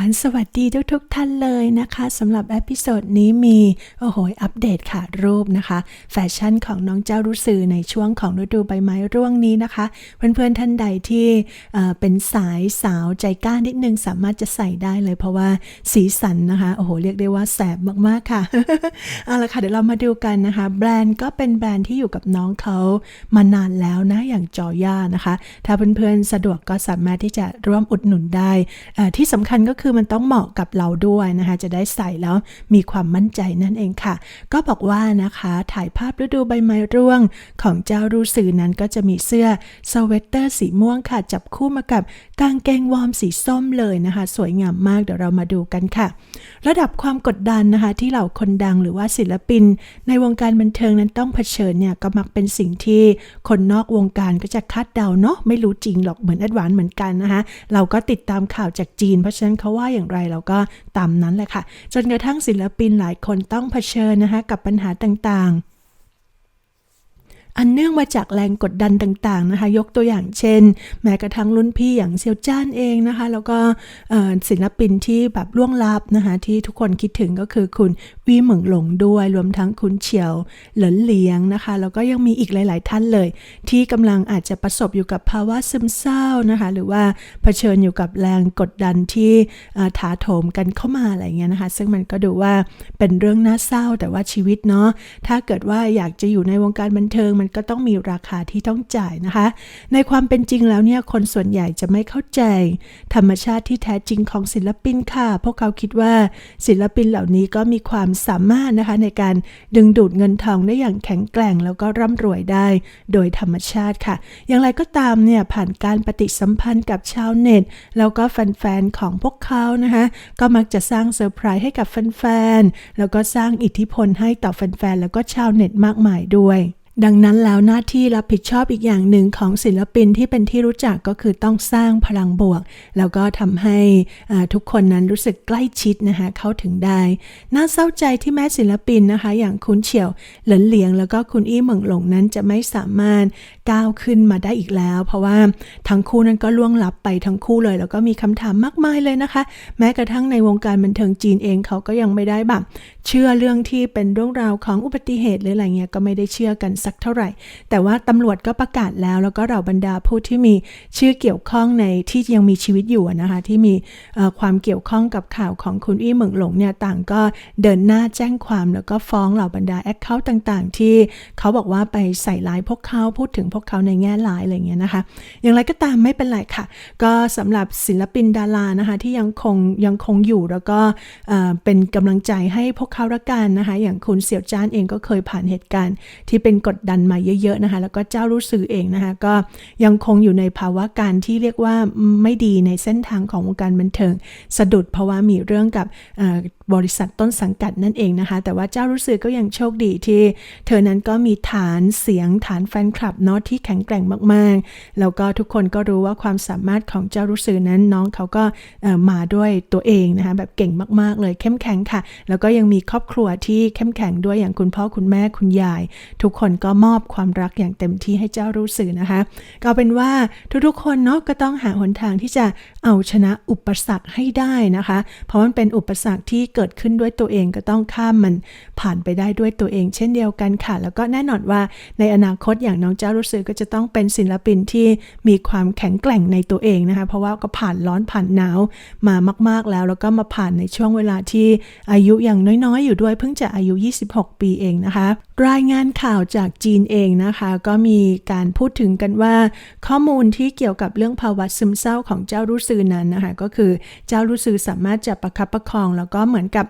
านสวัสดีทุกทุกท่านเลยนะคะสำหรับเอพิโซดนี้มี โอ้โห อัปเดตค่ะ รูปนะคะ แฟชั่นของน้องเจ้ารู้สื่อในช่วงของฤดูใบไม้ร่วงนี้นะคะ เพื่อนๆท่านใดที่เเป็นสายสาวใจกล้านิดนึงสามารถจะใส่ได้เลย เพราะว่าสีสันนะคะ โอ้โห เรียกได้ว่าแสบมากๆค่ะเอาละค่ะเดี๋ยวเรามาดูกันนะคะ แบรนด์ก็เป็นแบรนด์ที่อยู่กับน้องเขามานานแล้วนะอย่างจอย่านะคะ ถ้าเพื่อนๆสะดวกก็สามารถที่จะร่วมอุดหนุนได้ที่สำคัญก็คือมันต้องเหมาะกับเราด้วยนะคะ จะได้ใส่แล้วมีความมั่นใจนั่นเองค่ะ ก็บอกว่านะคะถ่ายภาพฤดูใบไม้ร่วง ของเจ้ารูสื่อนั้นก็จะมีเสื้อสเวตเตอร์สีม่วงค่ะ จับคู่มากับกางเกงวอร์มสีส้มเลยนะคะ สวยงามมากเดี๋ยวเรามาดูกันค่ะ ระดับความกดดันนะคะ ที่เหล่าคนดังหรือว่าศิลปิน ในวงการบันเทิงนั้นต้องเผชิญเนี่ยก็มักเป็นสิ่งที่คนนอกวงการก็จะคาดเดาเนาะไม่รู้จริงหรอกเหมือนอดวานเหมือนกันนะคะ เราก็ติดตามข่าวจากจีนเพราะฉะนั้นเขาว่าอย่างไรเราก็ตามนั้นแหละค่ะ จนกระทั่งศิลปินหลายคนต้องเผชิญนะคะกับปัญหาต่างๆ อันเนื่องมาจากแรงกดดันต่างๆนะคะ ยกตัวอย่างเช่น แม้กระทั่งรุ่นพี่อย่างเซียวจ้านเองนะคะ แล้วก็ศิลปินที่แบบล่วงลับนะคะ ที่ทุกคนคิดถึงก็คือคุณวีเหมิงหลงด้วย รวมทั้งคุณเฉียวเหลินเหลียงนะคะ แล้วก็ยังมีอีกหลาย ๆ ท่านเลย ที่กำลังอาจจะประสบอยู่กับภาวะซึมเศร้านะคะ หรือว่าเผชิญอยู่กับแรงกดดันที่ถาโถมกันเข้ามาอะไรเงี้ยนะคะ ซึ่งมันก็ดูว่าเป็นเรื่องน่าเศร้าแต่ว่าชีวิตเนาะถ้าเกิดว่าอยากจะอยู่ในวงการบันเทิงมันก็ต้องมีราคาที่ต้องจ่ายนะคะ ในความเป็นจริงแล้วเนี่ยคนส่วนใหญ่จะไม่เข้าใจ ธรรมชาติที่แท้จริงของศิลปินค่ะ พวกเขาคิดว่าศิลปินเหล่านี้ก็มีความสามารถนะคะในการดึงดูดเงินทองได้อย่างแข็งแกร่ง แล้วก็ร่ำรวยได้ โดยธรรมชาติค่ะ อย่างไรก็ตามเนี่ยผ่านการปฏิสัมพันธ์กับชาวเน็ต แล้วก็แฟนๆของพวกเขานะคะก็มักจะสร้างเซอร์ไพรส์ให้กับแฟนๆแล้วก็สร้างอิทธิพลให้ต่อแฟนๆแล้วก็ชาวเน็ตมากมายด้วย ดังนั้นแล้วหน้าที่รับผิดชอบอีกอย่างหนึ่งของศิลปินที่เป็นที่รู้จักก็คือต้องสร้างพลังบวก แล้วก็ทำให้ทุกคนนั้นรู้สึกใกล้ชิดนะคะเข้าถึงได้ น่าเศร้าใจที่แม้ศิลปินนะคะ อย่างคุณเฉียว เหลินเหลียง แล้วก็คุณอี้เหมิงหลงนั้นจะไม่สามารถ ก้าวขึ้นมาได้อีกแล้ว เพราะว่าทั้งคู่นั้นก็ล่วงลับไปทั้งคู่เลย แล้วก็มีคำถามมากมายเลยนะคะ แม้กระทั่งในวงการบันเทิงจีนเองเขาก็ยังไม่ได้แบบเชื่อเรื่องที่เป็นเรื่องราวของอุบัติเหตุหรืออะไรเงี้ยก็ไม่ได้เชื่อกันสักเท่าไหร่ แต่ว่าตำรวจก็ประกาศแล้ว แล้วก็เหล่าบรรดาผู้ที่มีชื่อเกี่ยวข้องในที่ยังมีชีวิตอยู่นะคะที่มีความเกี่ยวข้องกับข่าวของคุณอี้เหมิงหลงเนี่ยต่างก็เดินหน้าแจ้งความแล้วก็ฟ้องเหล่าบรรดาแอคเคาท์ต่าง ๆ ที่เขาบอกว่าไปใส่ร้ายพวกเขาพูดถึงพวกวกเขาในแง่ร้ายอะไรเงี้ยนะคะ อย่างไรก็ตามไม่เป็นไรค่ะ ก็สำหรับศิลปินดารานะคะที่ยังคงยังคงอยู่แล้วก็เป็นกำลังใจให้พวกเขาละกันนะคะ อย่างคุณเสี่ยวจ้านเองก็เคยผ่านเหตุการณ์ ที่เป็นกดดันมาเยอะๆนะคะ แล้วก็เจ้ารู้สื่อเองนะคะ ก็ยังคงอยู่ในภาวะการที่เรียกว่าไม่ดีในเส้นทางของวงการบันเทิงสะดุดเพราะว่ามีเรื่องกับบริษัทต้นสังกัดนั่นเองนะคะ แต่ว่าเจ้ารู้สึกก็ยังโชคดีที่ เธอนั้นก็มีฐานเสียงฐานแฟนคลับเนาะที่แข็งแกร่งมากๆ แล้วก็ทุกคนก็รู้ว่าความสามารถของเจ้ารู้สึกนั้นน้องเขาก็มาด้วยตัวเองนะคะแบบเก่งมากๆ เลยเข้มแข็งค่ะ แล้วก็ยังมีครอบครัวที่เข้มแข็งด้วยอย่างคุณพ่อคุณแม่คุณยาย ทุกคนก็มอบความรักอย่างเต็มที่ให้เจ้ารู้สึกนะคะก็เป็นว่าทุกๆคนเนาะก็ต้องหาหนทางที่จะเอาชนะอุปสรรคให้ได้นะคะ เพราะมันเป็นอุปสรรคที่เกิดขึ้นด้วยตัวเองก็ต้องข้ามมันผ่านไปได้ด้วยตัวเอง เช่นเดียวกันค่ะ แล้วก็แน่นอนว่าในอนาคตอย่างน้องเจ้ารู้สึกก็จะต้องเป็นศิลปินที่มีความแข็งแกร่งในตัวเองนะคะ เพราะว่าก็ผ่านร้อนผ่านหนาวมามาก ๆแล้ว แล้วก็มาผ่านในช่วงเวลาที่อายุอย่างน้อยๆ อยู่ด้วยเพิ่งจะอายุ 26 ปีเองนะคะ รายงานข่าวจากจีนเองนะคะ ก็มีการพูดถึงกันว่า ข้อมูลที่เกี่ยวกับเรื่องภาวะซึมเศร้าของเจ้ารู้ซือนั้นนะคะก็คือเจ้ารู้ซือสามารถจะประคับประคอง แล้วก็เหมือนกับ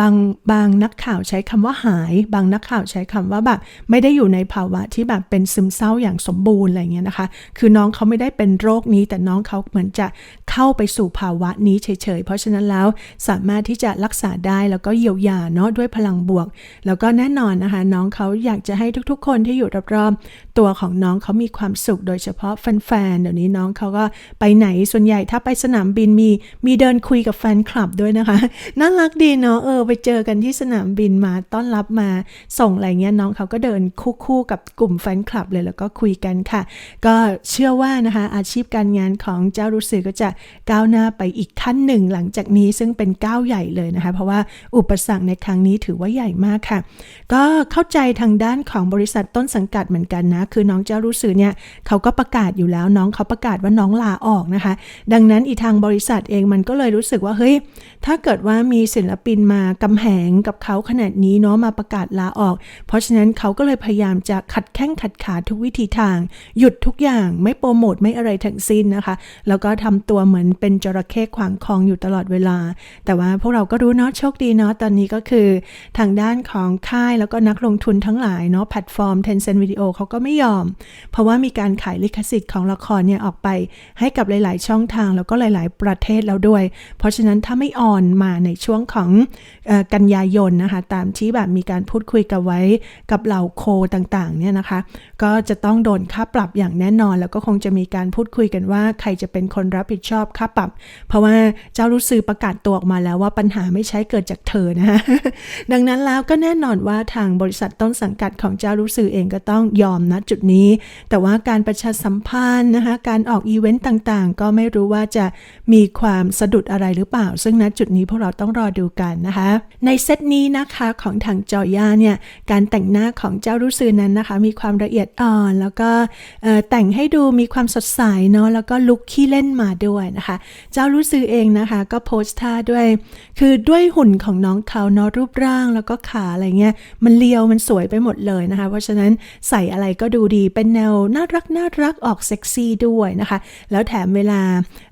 บางบางนักข่าวใช้คำว่าหาย บางนักข่าวใช้คำว่าแบบไม่ได้อยู่ในภาวะที่แบบเป็นซึมเศร้าอย่างสมบูรณ์อะไรเงี้ยนะคะ คือน้องเขาไม่ได้เป็นโรคนี้แต่น้องเขาเหมือนจะ เข้าไปสู่ภาวะนี้เฉยๆ เพราะฉะนั้นแล้วสามารถที่จะรักษาได้แล้วก็เยียวยาเนาะด้วยพลังบวก แล้วก็แน่นอนนะคะ น้องเขาอยากจะให้ทุกๆ คนที่อยู่รอบๆ ตัวของน้องเขามีความสุข โดยเฉพาะแฟนๆเดี๋ยวนี้น้องเขาก็ไปไหนส่วนใหญ่ถ้าไปสนามบินมีมีเดินคุยกับแฟนคลับด้วยนะคะน่ารักดีเนาะเออไปเจอกันที่สนามบินมาต้อนรับมาส่งอะไรเงี้ยน้องเขาก็เดินคู่ๆกับกลุ่มแฟนคลับเลยแล้วก็คุยกันค่ะ ก็เชื่อว่านะคะอาชีพการงานของเจ้ารู้สึกก็จะก้าวหน้าไปอีกขั้นหนึ่ง หลังจากนี้ซึ่งเป็นก้าวใหญ่เลยนะคะ เพราะว่าอุปสรรคในครั้งนี้ถือว่าใหญ่มากค่ะ ก็เข้าใจทางด้านของบริษัทต้นสังกัดเหมือนกันนะ คือน้องเจ้ารู้สึกเนี่ยเขาก็ประกาศอยู่แล้วน้องเขาประกาศว่าน้องลาออกนะคะ ดังนั้นอีทางบริษัทเองมันก็เลยรู้สึกว่าเฮ้ยถ้าเกิดว่ามีศิลปินมากำแหงกับเขาขนาดนี้เนาะมาประกาศลาออก เพราะฉะนั้นเขาก็เลยพยายามจะขัดแข้งขัดขาทุกวิธีทาง หยุดทุกอย่างไม่โปรโมทไม่อะไรทั้งสิ้นนะคะ แล้วก็ทำตัวเหมือนเป็นจระเข้ขวางคลองอยู่ตลอดเวลา แต่ว่าพวกเราก็รู้เนาะโชคดีเนาะตอนนี้ก็คือ ทางด้านของค่ายแล้วก็นักลงทุนทั้งหลายเนาะแพลตฟอร์ม Tencent Video เขาก็ไม่ยอม เพราะว่ามีการขายลิขสิทธิ์ของละครเนี่ยออกไป ให้กับหลาย ๆ ช่องทางแล้วก็หลาย ๆ ประเทศแล้วด้วย เพราะฉะนั้นถ้าไม่ออนมาในช่วงของออกันยายนนะคะตามที่แบบมีการพูดคุยกันไว้กับเหล่าโคต่าง ๆ เนี่ยนะคะ ก็จะต้องโดนค่าปรับอย่างแน่นอน แล้วก็คงจะมีการพูดคุยกันว่าใครจะเป็นคนรับผิดชอบค่าปรับ เพราะว่าเจ้ารู้ซื้อประกาศตัวออกมาแล้วว่าปัญหาไม่ใช่เกิดจากเธอนะคะดังนั้นแล้วก็แน่นอนว่าทางบริษัทต้นสังกัดของเจ้ารู้ซื้อเองก็ต้องยอมนะจุดนี้ แต่ว่าการประชาสัมพันธ์นะคะการออกอีเวนต์ต่างๆ ก็ไม่รู้ว่าจะมีความสะดุดอะไรหรือเปล่า ซึ่งณจุดนี้พวกเราต้องรอดูกันนะคะ ในเซตนี้นะคะของทางจอย่าเนี่ยการแต่งหน้าของเจ้ารู้ซื้อนั้นนะคะ มีความละเอียดอ่อน แล้วก็แต่งให้ดูมีความสดใสเนาะแล้วก็ลุคขี้เล่นมาด้วยนะคะ เจ้ารู้ซื้อเองนะคะ ก็โพสต์ท่าด้วย คือด้วยหุ่นของน้องเขาเนาะรูปร่างแล้วก็ขาอะไรเงี้ย มันเลียวมันสวยไปหมดเลยนะคะ เพราะฉะนั้นใส่อะไรก็ดูดีเป็นแนวน่ารักน่ารักออกเซ็กซี่ด้วยนะคะ แล้วแถมเวลา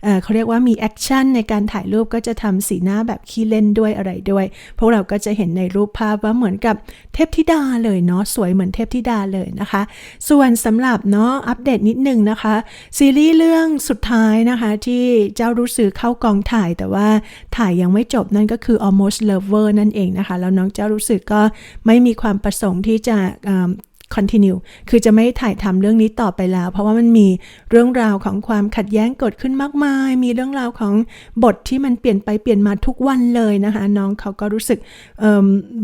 เเขาเรียกว่ามีแอคชั่นในการถ่ายรูปก็จะทำสีหน้าแบบขี้เล่นด้วยอะไรด้วย พวกเราก็จะเห็นในรูปภาพว่าเหมือนกับเทพธิดาเลยเนาะสวยเหมือนเทพธิดาเลยนะคะ ส่วนสำหรับเนาะอัปเดตนิดนึงนะคะ ซีรีส์เรื่องสุดท้ายนะคะที่เจ้ารู้สึกเข้ากองถ่าย แต่ว่าถ่ายยังไม่จบนั่นก็คือ almost lover นั่นเองนะคะ แล้วน้องเจ้ารู้สึกก็ไม่มีความประสงค์ที่จะ continue คือจะไม่ถ่ายทำเรื่องนี้ต่อไปแล้ว เพราะว่ามันมีเรื่องราวของความขัดแย้งเกิดขึ้นมากมาย มีเรื่องราวของบทที่มันเปลี่ยนไปเปลี่ยนมาทุกวันเลยนะคะ น้องเขาก็รู้สึก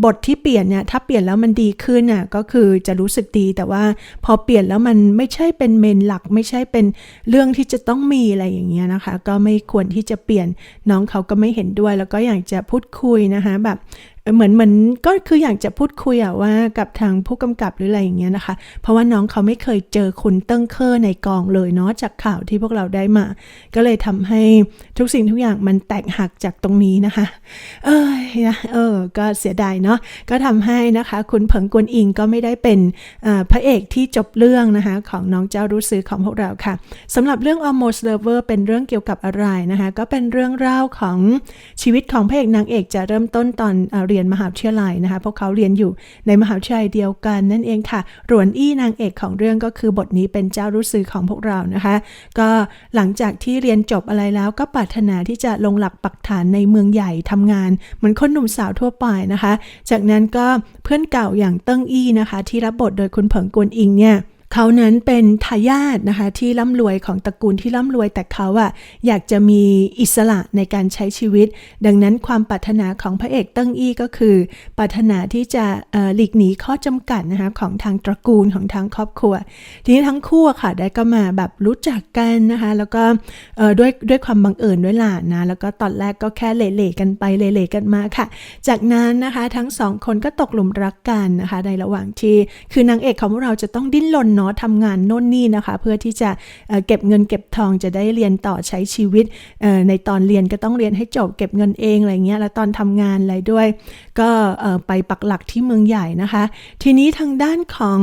บทที่เปลี่ยนเนี่ยถ้าเปลี่ยนแล้วมันดีขึ้นน่ะก็คือจะรู้สึกดีแต่ว่าพอเปลี่ยนแล้วมันไม่ใช่เป็นเมนหลัก ไม่ใช่เป็นเรื่องที่จะต้องมีอะไรอย่างเงี้ยนะคะ ก็ไม่ควรที่จะเปลี่ยนน้องเขาก็ไม่เห็นด้วย แล้วก็อยากจะพูดคุยนะคะแบบเหมือนเหมือนก็คืออยากจะพูดคุยอะว่ากับทางผู้กำกับหรืออะไรอย่างเงี้ยนะคะ เพราะว่าน้องเขาไม่เคยเจอคุณเติ้งเคอร์ในกองเลยเนาะจากข่าวที่พวกเราได้มา ก็เลยทำให้ทุกสิ่งทุกอย่างมันแตกหักจากตรงนี้นะคะ เอ้ยนะเออ ก็เสียดายเนาะก็ทำให้นะคะ คุณเผิงกวนอิงก็ไม่ได้เป็นพระเอกที่จบเรื่องนะคะ ของน้องเจ้ารู้ซื้อของพวกเราค่ะสำหรับเรื่อง almost lover เป็นเรื่องเกี่ยวกับอะไรนะคะ ก็เป็นเรื่องเล่าของชีวิตของพระเอกนางเอกจะเริ่มต้นตอนเรียนมหาวิทยาลัยนะคะ พวกเขาเรียนอยู่ในมหาวิทยาลัยเดียวกันนั่นเองค่ะหรวนอี้นางเอกของเรื่องก็คือบทนี้เป็นเจ้ารู้ซื้อของพวกเรานะคะ ก็หลังจากที่เรียนจบอะไรแล้วก็ปรารถนาที่จะลงหลักปักฐานในเมืองใหญ่ทำงาน เหมือนคนหนุ่มสาวทั่วไปนะคะ จากนั้นก็เพื่อนเก่าอย่างเติ้งอี้นะคะ ที่รับบทโดยคุณเผิงกวนอิงเนี่ย เขานั้นเป็นทายาทนะคะที่ร่ำรวยของตระกูลที่ร่ำรวย แต่เขาอะอยากจะมีอิสระในการใช้ชีวิต ดังนั้นความปรารถนาของพระเอกเติ้งอี้ก็คือ ปรารถนาที่จะหลีกหนีข้อจำกัดนะคะของทางตระกูลของทางครอบครัว ทีนี้ทั้งคู่ค่ะได้ก็มาแบบรู้จักกันนะคะแล้วก็ด้วยด้วยความบังเอิญด้วยล่ะนะแล้วก็ตอนแรกก็แค่เละๆกันไปเละๆกันมาค่ะ จากนั้นนะคะทั้งสองคนก็ตกหลุมรักกันนะคะในระหว่างที่คือนางเอกของเราจะต้องดิ้นรนนาะทำงานโน่นนี่นะคะ เพื่อที่จะเเก็บเงินเก็บทองจะได้เรียนต่อใช้ชีวิตในตอนเรียนก็ต้องเรียนให้จบเก็บเงินเองอะไรเงี้ยแล้วตอนทำงานอะไรด้วย ก็ไปปักหลักที่เมืองใหญ่นะคะ ทีนี้ทางด้านของ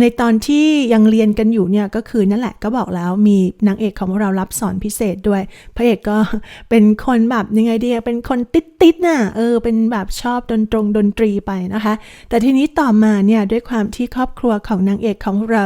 ในตอนที่ยังเรียนกันอยู่เนี่ยก็คือนั่นแหละก็บอกแล้วมีนางเอกของเรารับสอนพิเศษด้วย พระเอกก็เป็นคนแบบยังไงดีเป็นคนติดติดๆน่ะเออเป็นแบบชอบดนตรงดนตรีไปนะคะ แต่ทีนี้ต่อมาเนี่ยด้วยความที่ครอบครัวของนางเอกของเรา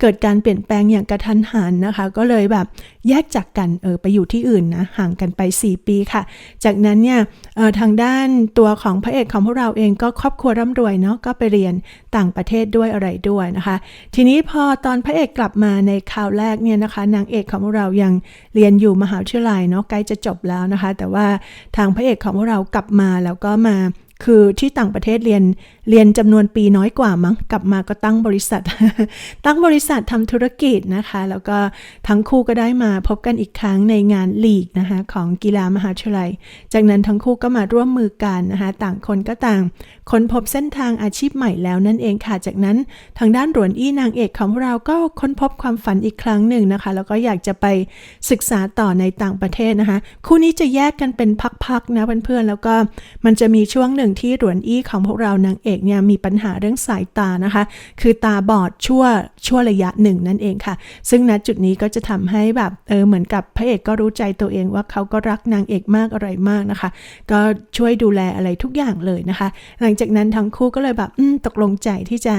เกิดการเปลี่ยนแปลงอย่างกระทันหันนะคะ ก็เลยแบบแยกจากกันเออไปอยู่ที่อื่นนะห่างกันไป 4 ปีค่ะ จากนั้นเนี่ยเออทางด้านตัวของพระเอกของพวกเราเองก็ครอบครัวร่ำรวยเนาะก็ไปเรียนต่างประเทศด้วยอะไรด้วยนะคะทีนี้พอตอนพระเอกกลับมาในคราวแรกเนี่ยนะคะ นางเอกของพวกเรายังเรียนอยู่มหาวิทยาลัยเนาะใกล้จะจบแล้วนะคะ แต่ว่าทางพระเอกของพวกเรากลับมาแล้วก็มาคือที่ต่างประเทศเรียน เรียนจำนวนปีน้อยกว่ามั้งกลับมาก็ตั้งบริษัท ตั้งบริษัททำธุรกิจนะคะ แล้วก็ทั้งคู่ก็ได้มาพบกันอีกครั้งในงานลีกนะคะของกีฬามหาวิทยาลัย จากนั้นทั้งคู่ก็มาร่วมมือกันนะคะต่างคนก็ต่าง ค้นพบเส้นทางอาชีพใหม่แล้วนั่นเองค่ะ จากนั้นทางด้านหลวนอี้นางเอกของเราก็ค้นพบความฝันอีกครั้งหนึ่งนะคะ แล้วก็อยากจะไปศึกษาต่อในต่างประเทศนะคะ คู่นี้จะแยกกันเป็นพักๆนะเพื่อนๆแล้วก็มันจะมีช่วงหนึ่งที่หลวนอี้ของพวกเรานางเอกเนี่ยมีปัญหาเรื่องสายตานะคะ คือตาบอดชั่วชั่วระยะหนึ่งนั่นเองค่ะ ซึ่งณจุดนี้ก็จะทำให้แบบเออเหมือนกับพระเอกก็รู้ใจตัวเองว่าเขาก็รักนางเอกมากอะไรมากนะคะ ก็ช่วยดูแลอะไรทุกอย่างเลยนะคะ หลังจากนั้นทั้งคู่ก็เลยแบบตกลงใจที่จะ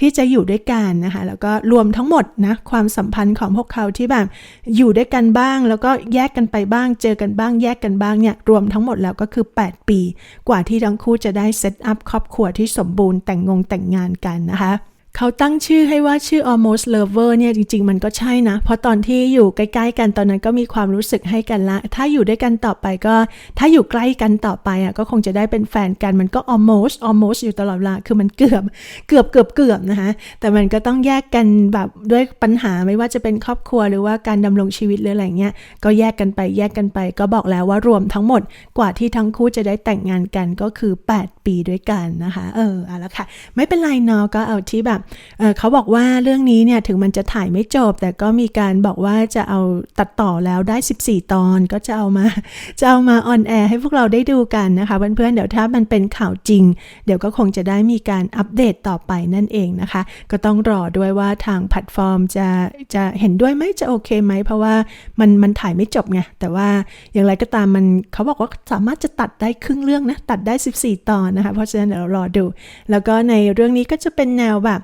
ที่จะอยู่ด้วยกันนะคะ แล้วก็รวมทั้งหมดนะความสัมพันธ์ของพวกเขาที่แบบอยู่ด้วยกันบ้าง แล้วก็แยกกันไปบ้าง เจอกันบ้าง แยกกันบ้างเนี่ยรวมทั้งหมดแล้วก็คือ 8 ปี กว่าที่ทั้งคู่จะได้เซตอัพครอบครัวที่สมบูรณ์แต่งงงแต่งงานกันนะคะ เขาตั้งชื่อให้ว่าชื่อ almost lover เนี่ยจริง ๆ มันก็ใช่นะ เพราะตอนที่อยู่ใกล้ ๆ กันตอนนั้นก็มีความรู้สึกให้กันละ ถ้าอยู่ด้วยกันต่อไปก็ ถ้าอยู่ใกล้กันต่อไปอะก็คงจะได้เป็นแฟนกันมันก็ almost almost อยู่ตลอดเวลาคือมันเกือบเกือบเกือบเกือบนะคะแต่มันก็ต้องแยกกันแบบด้วยปัญหาไม่ว่าจะเป็นครอบครัวหรือว่าการดำรงชีวิตหรืออะไรเงี้ยก็แยกกันไปแยกกันไป ก็บอกแล้วว่ารวมทั้งหมดกว่าที่ทั้งคู่จะได้แต่งงานกันก็คือ 8 ปีด้วยกันนะคะ เออเอาละค่ะ ไม่เป็นไรเนาะก็เอาที่แบบเเขาบอกว่าเรื่องนี้เนี่ยถึงมันจะถ่ายไม่จบ แต่ก็มีการบอกว่าจะเอาตัดต่อแล้วได้ 14 ตอนก็จะเอามาจะเอามาออนแอร์ให้พวกเราได้ดูกันนะคะเพื่อนๆเดี๋ยวถ้ามันเป็นข่าวจริง เดี๋ยวก็คงจะได้มีการอัปเดตต่อไปนั่นเองนะคะ ก็ต้องรอด้วยว่าทางแพลตฟอร์มจะจะเห็นด้วยไหมจะโอเคไหม เพราะว่ามันมันถ่ายไม่จบไงแต่ว่าอย่างไรก็ตามมันเขาบอกว่าสามารถจะตัดได้ครึ่งเรื่องนะตัดได้ 14 ตอนนะคะ เพราะฉะนั้นเดี๋ยวเรารอดู แล้วก็ในเรื่องนี้ก็จะเป็นแนวแบบ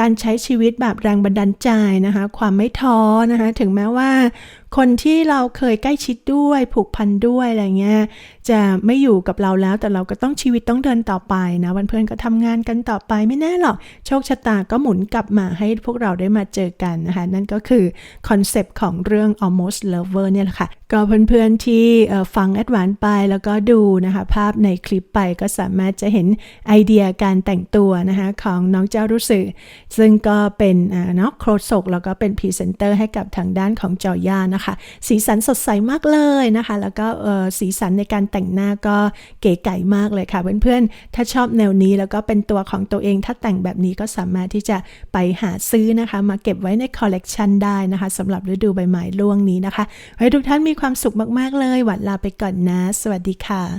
การใช้ชีวิตแบบแรงบันดาลใจนะคะ ความไม่ท้อนะคะ ถึงแม้ว่า คนที่เราเคยใกล้ชิดด้วยผูกพันด้วยอะไรเงี้ยจะไม่อยู่กับเราแล้วแต่เราก็ต้องชีวิตต้องเดินต่อไปนะวันเพื่อนก็ทำงานกันต่อไปไม่แน่หรอกโชคชะตาก็หมุนกลับมาให้พวกเราได้มาเจอกันนะคะ นั่นก็คือคอนเซปต์ของเรื่อง almost lover เนี่ยแหละค่ะ ก็เพื่อนๆที่ฟังแอดวานไปแล้วก็ดูนะคะ ภาพในคลิปไปก็สามารถจะเห็นไอเดียการแต่งตัวนะคะของน้องเจ้ารู้สึกซึ่งก็เป็นเนาะโครศกแล้วก็เป็นพรีเซนเตอร์ให้กับทางด้านของจอย่านะคะ สีสันสดใสมากเลยนะคะ แล้วก็สีสันในการแต่งหน้าก็เก๋ไก๋มากเลยค่ะ เพื่อนๆ ถ้าชอบแนวนี้แล้วก็เป็นตัวของตัวเองถ้าแต่งแบบนี้ก็สามารถที่จะไปหาซื้อนะคะ มาเก็บไว้ในคอลเลกชันได้นะคะสำหรับฤดูใบไม้ร่วงนี้นะคะไว้ทุกท่านมีความสุขมากๆเลย หวัดลาไปก่อนนะ สวัสดีค่ะ